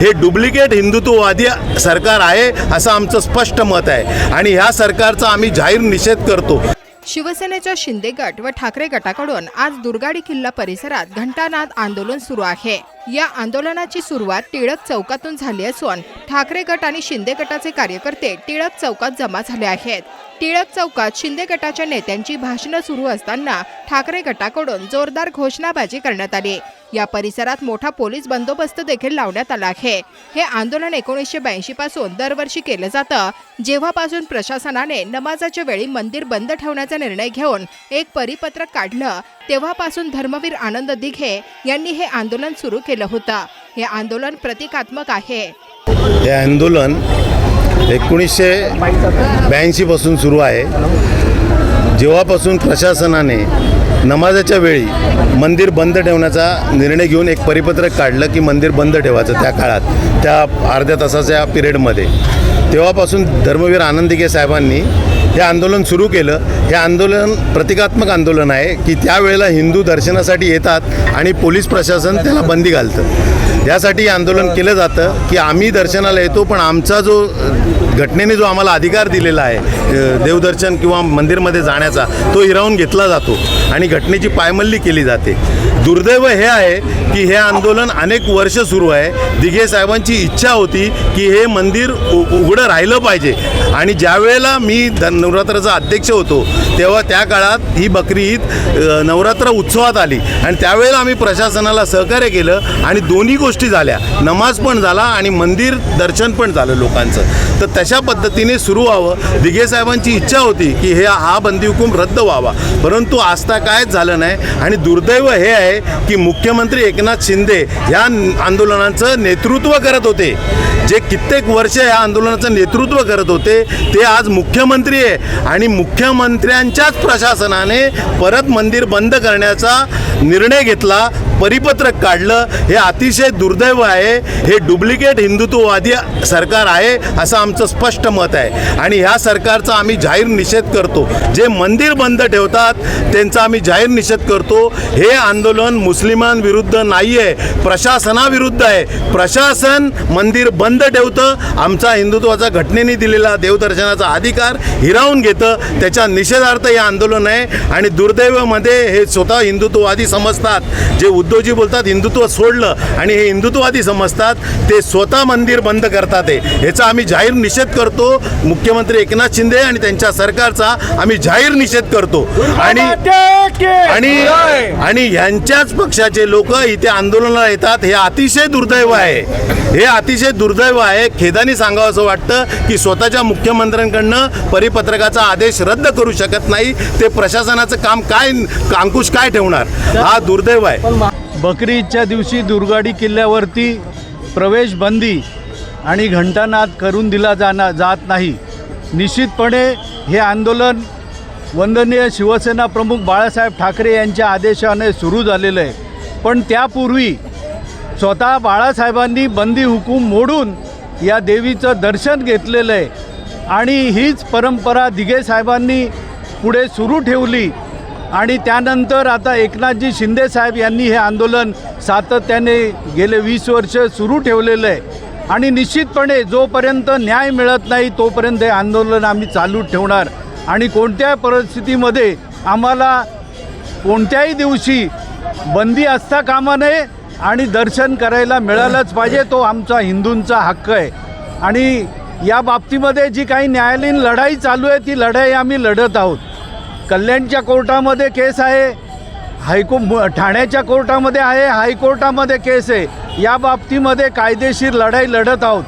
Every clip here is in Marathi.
हे डुप्लिकेट हिंदुत्ववादी सरकार आहे असं आमचं स्पष्ट मत आहे. आणि ह्या सरकारचा आम्ही जाहीर निषेध करतो. शिवसेनेच्या शिंदे गट व ठाकरे गटाकडून आज दुर्गाडी किल्ला परिसरात घंटानाद आंदोलन सुरू आहे. या आंदोलनाची सुरुवात टिळक चौकातून झाली असून ठाकरे गट आणि शिंदे गटाचे कार्यकर्ते टिळक चौकात जमा झाले आहेत. टिळक चौकात शिंदे गटाच्या नेत्यांची भाषणं सुरू असताना ठाकरे गटाकडून जोरदार घोषणाबाजी करण्यात आली. या परिसरात मोठा पोलीस बंदोबस्त देखील लावण्यात आला आहे. हे आंदोलन एकोणीसशे ब्याऐंशी पासून दरवर्षी केलं जातं. जेव्हापासून प्रशासनाने नमाजाच्या वेळी मंदिर बंद ठेवण्याचा निर्णय घेऊन एक परिपत्रक काढलं तेव्हापासून धर्मवीर आनंद दिघे यांनी हे आंदोलन सुरू केलं होतं. हे आंदोलन प्रतिकात्मक आहे. हे आंदोलन एकोणीसशे ब्याऐंशीपासून सुरू आहे. जेव्हापासून प्रशासनाने नमाजाच्या वेळी मंदिर बंद ठेवण्याचा निर्णय घेऊन एक परिपत्रक काढलं की मंदिर बंद ठेवायचं त्या काळात त्या अर्ध्या तासाच्या पिरियडमध्ये. तेव्हापासून धर्मवीर आनंदिके साहेबांनी हे आंदोलन सुरू केलं. हे आंदोलन प्रतिकात्मक आंदोलन आहे की त्यावेळेला हिंदू दर्शनासाठी येतात आणि पोलीस प्रशासन त्याला बंदी घालतं. यासाठी आंदोलन केलं जातं की आम्ही दर्शनाला येतो पण आमचा जो घटनेने जो आम्हाला अधिकार दिलेला आहे देवदर्शन किंवा मंदिरमध्ये जाण्याचा तो हिरावून घेतला जातो आणि घटनेची पायमल्ली केली जाते. दुर्दैव हे आहे की हे आंदोलन अनेक वर्ष सुरू आहे. दिघे साहेबांची इच्छा होती की हे मंदिर उ उघडं राहिलं पाहिजे. आणि ज्यावेळेला मी नवरात्राचा अध्यक्ष होतो तेव्हा त्या काळात ही बकरी ईद नवरात्र उत्सवात आली. आणि त्यावेळेला आम्ही प्रशासनाला सहकार्य केलं आणि दोन्ही गोष्टी झाल्या. नमाज पण झाला आणि मंदिर दर्शन पण झालं लोकांचं. तर तशा पद्धतीने सुरू व्हावं. दिघे साहेबांची इच्छा होती की हे हा बंदी हुकूम रद्द व्हावा. परंतु आस्था कायच झालं नाही आणि दुर्दैव हे आहे की मुख्यमंत्री एकनाथ शिंदे ह्या आंदोलनाचं नेतृत्व करत होते. जे कित्येक वर्ष या आंदोलनाचं नेतृत्व करत होते ते आज मुख्यमंत्री आहे. आणि मुख्यमंत्र्यांच्याच प्रशासनाने परत मंदिर बंद करण्याचा निर्णय घेतला. परिपत्रक काढलं हे अतिशय दुर्दैव आहे हे डुप्लिकेट हिंदुत्ववादी सरकार आहे असं आमचं स्पष्ट मत आहे. आणि ह्या सरकारचा आम्ही जाहीर निषेध करतो. जे मंदिर बंद ठेवतात त्यांचा आम्ही जाहीर निषेध करतो. हे आंदोलन मुस्लिमांविरुद्ध नाही आहे प्रशासनाविरुद्ध आहे. प्रशासन मंदिर बंद ठेवतं आमचा हिंदुत्वाचा घटनेने दिलेला देवदर्शनाचा अधिकार हिरावून घेतं. त्याच्या निषेधार्थ हे आंदोलन आहे. आणि दुर्दैवामध्ये हे स्वतः हिंदुत्ववादी समजतात. जे उद्धवजी बोलतात हिंदुत्व सोडलं आणि हे हिंदुत्ववादी समजतात ते स्वतः मंदिर बंद करतात हे. ह्याचा आम्ही जाहीर निषेध करतो. मुख्यमंत्री एकनाथ शिंदे आणि त्यांच्या सरकारचा आम्ही जाहीर निषेध करतो. आणि आणि आणि यांच्याच पक्षाचे लोक इथे आंदोलनाला येतात. हे अतिशय दुर्दैव आहे. हे अतिशय दुर्दैव आहे. खेदानी सांगावं असं वाटतं की स्वतःच्या मुख्यमंत्र्यांकडनं परिपत्रकाचा आदेश रद्द करू शकत नाही. ते प्रशासनाचं काम काय अंकुश काय ठेवणार? हा दुर्दैव आहे. बकरी ईदच्या दिवशी दुर्गाडी किल्ल्यावरती प्रवेश बंदी आणि घंटानाद करून दिला जाणार जात नाही. निश्चितपणे हे आंदोलन वंदनीय शिवसेना प्रमुख बाळासाहेब ठाकरे यांच्या आदेशाने सुरू झालेलं आहे. पण त्यापूर्वी स्वतः बाळासाहेबांनी बंदी हुकूम मोडून या देवीचं दर्शन घेतलेलं आहे. आणि हीच परंपरा दिघे साहेबांनी पुढे सुरू ठेवली. आणि त्यानंतर आता एकनाथजी शिंदे साहेब यांनी हे आंदोलन सातत्याने गेले वीस वर्ष सुरू ठेवलेलं आहे. आणि निश्चितपणे जोपर्यंत न्याय मिळत नाही तोपर्यंत हे आंदोलन आम्ही चालू ठेवणार. आणि कोणत्या परिस्थितीमध्ये आम्हाला कोणत्याही दिवशी बंदी असता कामा नये आणि दर्शन करायला मिळालंच पाहिजे तो आमचा हिंदूंचा हक्क आहे. आणि या बाबतीमध्ये जी काही न्यायालयीन लढाई चालू आहे ती लढाई आम्ही लढत आहोत. कल्याणच्या कोर्टामध्ये केस आहे. हायको ठाण्याच्या कोर्टामध्ये आहे हायकोर्टामध्ये केस आहे. या बाबतीमध्ये कायदेशीर लढाई लढत आहोत.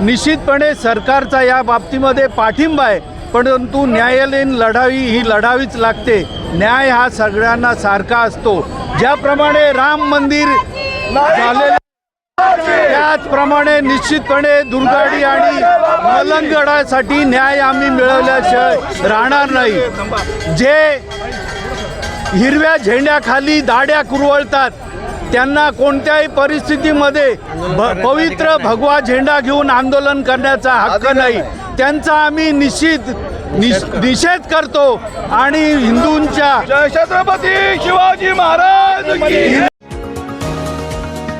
निश्चितपणे सरकारचा या बाबतीमध्ये पाठिंबा आहे परंतु न्यायालयीन लढाई ही लढावीच लागते. न्याय हा सगळ्यांना सारखा असतो. ज्याप्रमाणे राम मंदिर झालेलं त्याचप्रमाणे निश्चितपणे दुर्गाडी आणि मलंगडासाठी न्याय आम्ही मिळवल्याशिवाय राहणार नाही. जे हिरव्या झेंड्याखाली दाड्या कुरवळतात त्यांना कोणत्याही परिस्थितीमध्ये पवित्र भगवा झेंडा घेऊन आंदोलन करण्याचा हक्क नाही. त्यांचा आम्ही निश्चित निषेध करतो आणि हिंदूंच्या छत्रपती शिवाजी महाराज